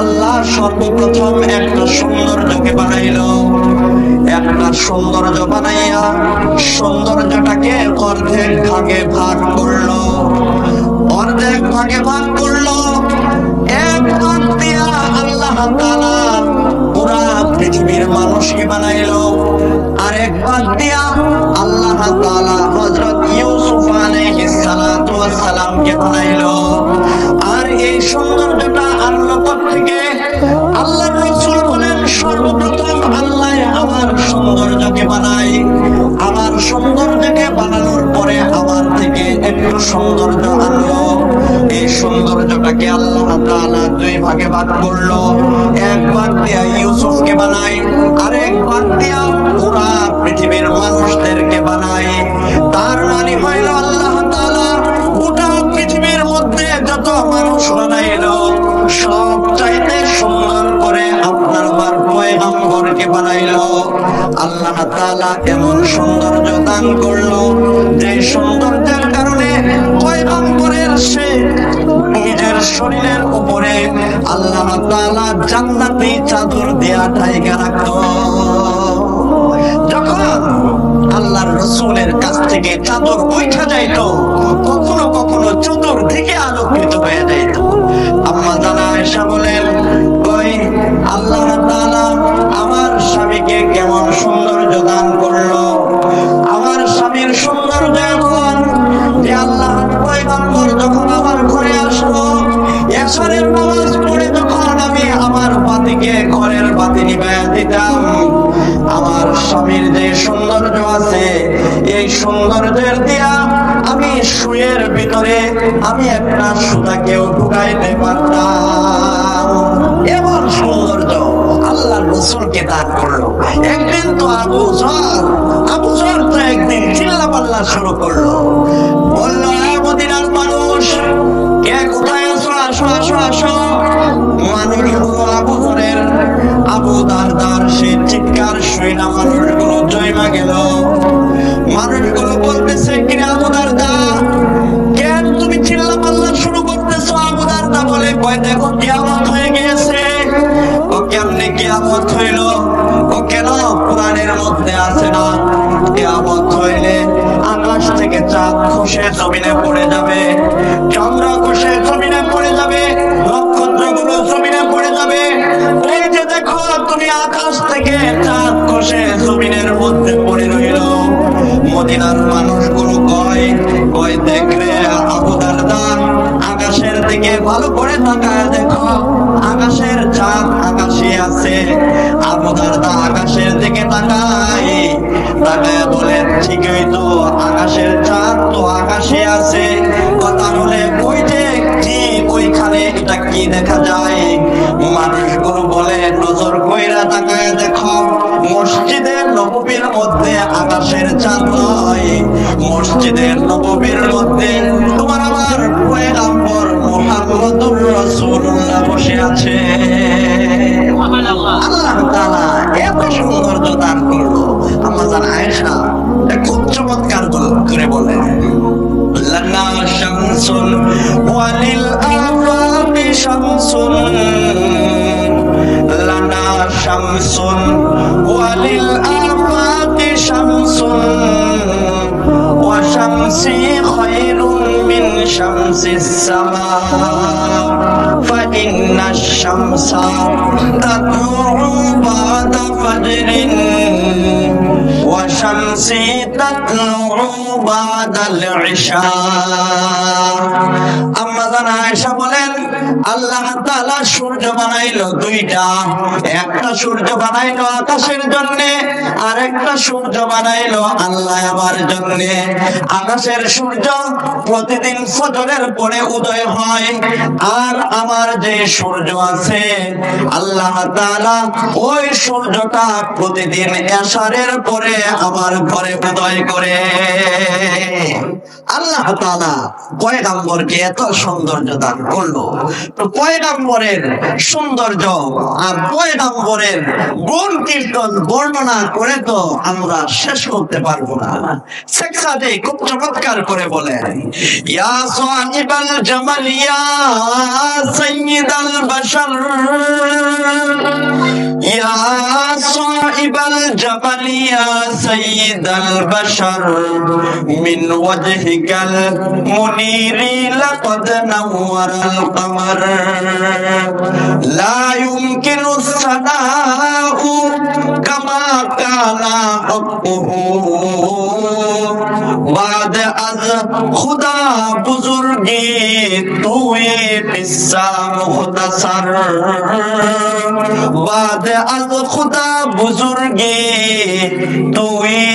আল্লাহ সর্বপ্রথম একটা সৌন্দর্যকে বানাইলো। একটা সৌন্দর্য বানাইয়া সৌন্দর্যটাকে অর্ধেক ভাগে ভাগ করল। অর্ধেক ভাগে ভাগ করল। এক ভাগ দিয়া আল্লাহ তাআলা পুরা পৃথিবীর মানুষকে বানাইলো। আরেক ভাগ দিয়া আল্লাহ তাআলা হযরত ইউসুফ আলাইহিস ওয়াস সালামকে বানাইলো। আর এই সৌন্দর্যটা সৌন্দর্যকে বানাই। আমার সৌন্দর্যকে বানানোর পরে আমার থেকে একটু সৌন্দর্য আনলো। এই সৌন্দর্যটাকে আল্লাহ তাআলা দুই ভাগে ভাগ করল। এক ভাগ দিয়া ইউসুফকে বানাই আর এক ভাগ দিয়া পুরা পৃথিবীর মানুষদেরকে বানাই। শরীরের উপরে আল্লাহ তাআলা জান্নাতি চাদর দেয়া ঢাইকা রাখতো। যখন আল্লাহর রসুলের কাছ থেকে চাদর উঠা যাইতো, কখনো কখনো চতুর্দিকে আলোকিত হয়ে যাইত। আম্মা জানা এসা বলেন, ওই আল্লাহ তাআলা আমার স্বামীকে কেমন সৌন্দর্য এই সৌন্দর্যের দিয়া, আমি শুয়ের ভিতরে, আমি একটা সুতাকেও ঢুকাইতে পারতাম। এমন সৌন্দর্য আল্লাহ রসুলকে দান করল। একদিন তো আবু আবু জর তো একদিন চিল্লা পাল্লা শুরু করল। বলল মদিনার মানুষ, কে কোথায় আসো আসো আসো আসো। মানুষগুলো আবু জরের আবু দারদার সে চিৎকার শুয়ে না মানুষগুলো জয়মা গেল। কিয়ামত হইল, ও কেন কোরআনের মধ্যে আছে না? কেয়ামত হইলে আকাশ থেকে চাঁদ খসে জমিনে পড়ে যাবে, চন্দ্র খসে জমিনে পড়ে যাবে, নক্ষত্রগুলো জমিনে পড়ে যাবে। এই যে দেখো, তুমি আকাশ থেকে চাঁদ খসে ঠিকই তো, আকাশের চাঁদ তো আকাশে আছে। কথা যে ওইখানে এটা কি দেখা যায়? বলে, নজর কইরা তাকায় দেখো, মসজিদের নববীর মধ্যে আকাশের চাঁদ নয়। মসজিদের নববীর মধ্যে তোমার আমার পয়গাম্বর মুহাম্মদুর রাসূলুল্লাহ বসে আছে। করে বলে লানা শামসুন ওয়ালিল আফাবি শামসুন লানা শামসুন ওয়ালিল আফাবি শামসুন وشمسي خير من شمس السماء فإن الشمس تطلع بعد فجر وشمسي تطلع بعد العشاء আম্মা জান আয়েশা বলেন আল্লাহ তাআলা সূর্য বানাইলো দুইটা একটা সূর্য বানাইলো আকাশের জন্য আর একটা সূর্য বানাইলো আল্লাহ আমার জন্য আকাশের সূর্য প্রতিদিন ফজরের পরে উদয় হয় আর আমার যে সূর্য আছে আল্লাহ তাআলা ওই সূর্যটা প্রতিদিন এশারের পরে আমার ঘরে উদয় করে। আল্লাহ তাআলা পয়গম্বরকে এত সৌন্দর্য দান করল। তো পয়গাম্বরের সৌন্দর্য আর পয়গাম্বরের গুণ কীর্তন বর্ণনা করে তো আমরা শেষ করতে পারব না। শেখ সাদে খুব চমৎকার করে বলেন, ইয়া সাহিবাল জামাল ইয়া সাইয়্যিদাল বাশার। ذا البشر من وجهك المنير لقد نور القمر لا يمكن الثناء كما كان حقه بعد از خدا بزرگی توی قصہ مختصر بعد از خدا بزرگی توی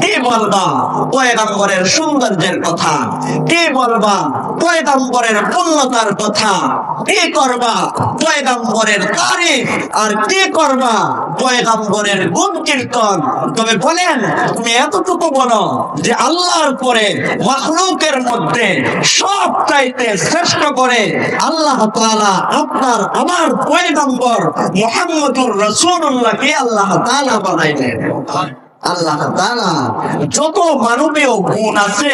কি বলবা? পয়গাম্বরের সৌন্দর্যের কথা। কে বলবা? পয়গাম্বরের পূর্ণতার কথা। কি করবা? পয়গাম্বরের তারিফ আর কি করবা? পয়গাম্বরের গুণ কীর্তন। তবে বলেন, তুমি এতটুকু বলো যে আল্লাহর পরে মখলুকের মধ্যে সব চাইতে শ্রেষ্ঠ করে আল্লাহ তাআলা আপনার আমার পয়গম্বর মুহাম্মদুর রাসূলুল্লাহকে আল্লাহ তাআলা বানাইলেন। আল্লাহ যত মানবীয় গুণ আছে,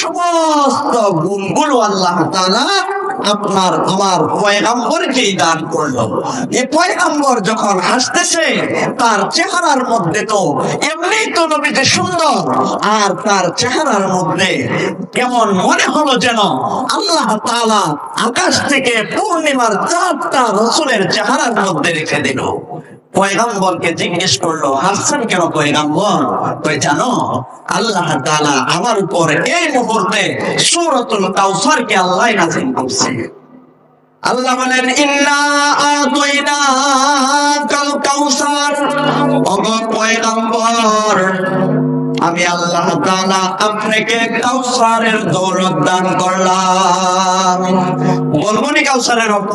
সমস্ত গুণগুলো আল্লাহ তাআলা আপনার, আমার পয়গাম্বরকেই দান করল। এই পয়গাম্বর যখন হাসতেছে, তার চেহারার মধ্যে তো এমনি তো নবীতে সুন্দর, আর তার চেহারার মধ্যে কেমন মনে হলো যেন আল্লাহ তালা আকাশ থেকে পূর্ণিমার চাঁদটা রসুলের চেহারার মধ্যে রেখে দিল। পয়গাম্বরকে জিজ্ঞেস করল হাসছেন কেন পয়গাম্বর? তো জানো, আল্লাহ তাআলা আমার উপর এই মুহূর্তে সূরাতুল কাউসারকে আল্লাহ নাযিল করছে। আল্লাহ বলেন, ইন্না আতাইনা কাল কাউসার ওগো পয়গাম্বর আমি আল্লাহ তাআলা আপনাকে কাউসারের দৌলত দান করলাম। বলব নি কাউসারের অর্থ?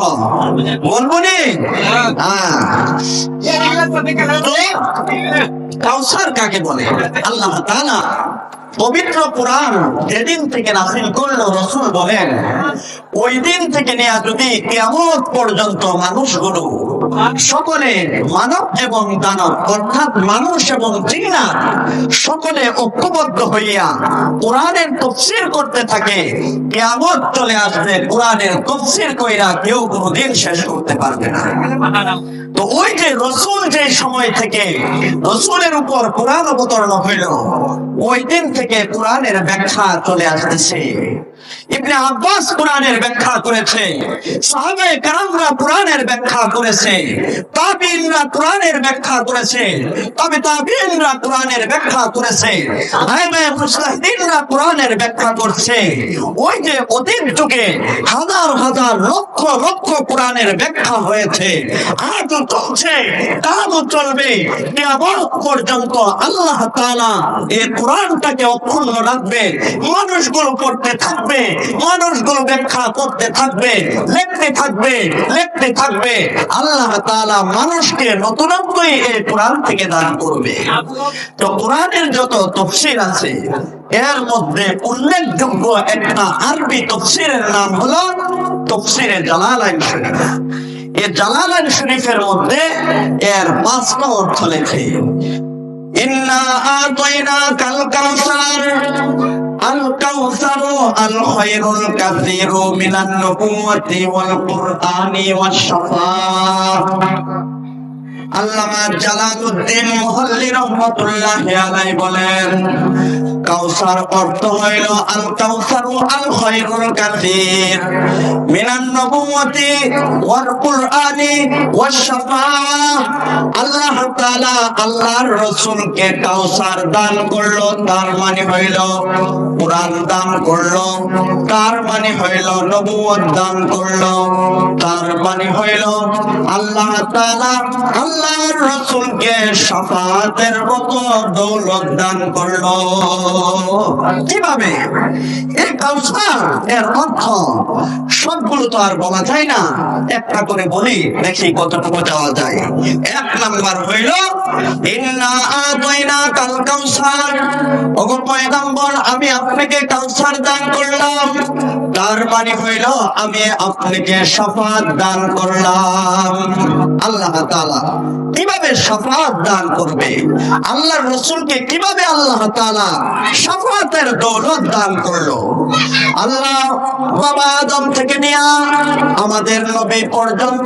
বলব নি? হ্যাঁ। কাউসার কাকে বলে? আল্লাহ তাআলা। পবিত্র কোরআন যেদিন থেকে নাসিল করল রসুল বলেন ওই দিন থেকে নেয়া যদি কেমন পর্যন্ত মানুষগুলো সকলে মানব এবং দানব, অর্থাৎ মানুষ এবং জিন্নাত সকলে ঐক্যবদ্ধ হইয়া কোরআনের তফসির করতে থাকে কেমন চলে আসবে, কোরআনের তফসির কইরা কেউ কোনোদিন শেষ করতে পারবে না। তো ওই যে রসুল যে সময় থেকে রসুলের উপর কোরআন অবতরণ হইল ওই দিন থেকে কোরআনের ব্যাখ্যা চলে আসতেছে। ইবনে আব্বাস কোরআনের ব্যাখ্যা করেছে কারামরা কোরআনের ব্যাখ্যা করেছে কোরআনের ব্যাখ্যা করেছে, তবে কোরআনের ব্যাখ্যা করেছে কোরআনের ব্যাখ্যা করছে। ওই যে অতীত যুগে হাজার হাজার লক্ষ লক্ষ কোরআনের ব্যাখ্যা হয়েছে চলছে চলবে কেমন পর্যন্ত আল্লাহ এই কোরআনটাকে অক্ষুণ্ণ রাখবে, মানুষগুলো পড়তে থাকবে মানুষগুলো ব্যাখ্যা করতে থাকবে, লিখতে থাকবে লিখতে থাকবে। আল্লাহ তাআলা মানুষকে নতুনত্বই এই কোরআন থেকে দান করবে। তো কোরআনের যত তফসির আছে, এর মধ্যে উল্লেখযোগ্য একটা আরবি তফসিরের নাম হলো তফসিরে জালালাইন শরীফ। এ জালালাইন শরীফের মধ্যে এর পাঁচটা অর্থ লেখে। ইন্না আতাইনাকাল কাউসার আল কাউসারু আল খায়রুল কাসীরু মিনান নবুওয়াতি ওয়াল কুরআনি ওয়াশ শাফাআ কাউসার আল্লাহ আল্লাহর কাউসার দান করল, তার মানে হইল কোরআন দান করল, তার মানে হইল নবুয়ত দান করল, তার মানে হইল আল্লাহ তাআলা আল্লাহর রাসূলকে শাফাতের মতো দৌলত দান করল। কীভাবে? এই আমি আপনাকে কাউসার দান করলাম। তার মানে হইল, আমি আপনাকে শাফাত দান করলাম। আল্লাহ তাআলা কীভাবে শাফাত দান করবে? আল্লাহর রাসূলকে কীভাবে আল্লাহ তাআলা শাফাতের দৌলত দান করল? আল্লাহ বাবা আদম থেকে নেয়া আমাদের নবী পর্যন্ত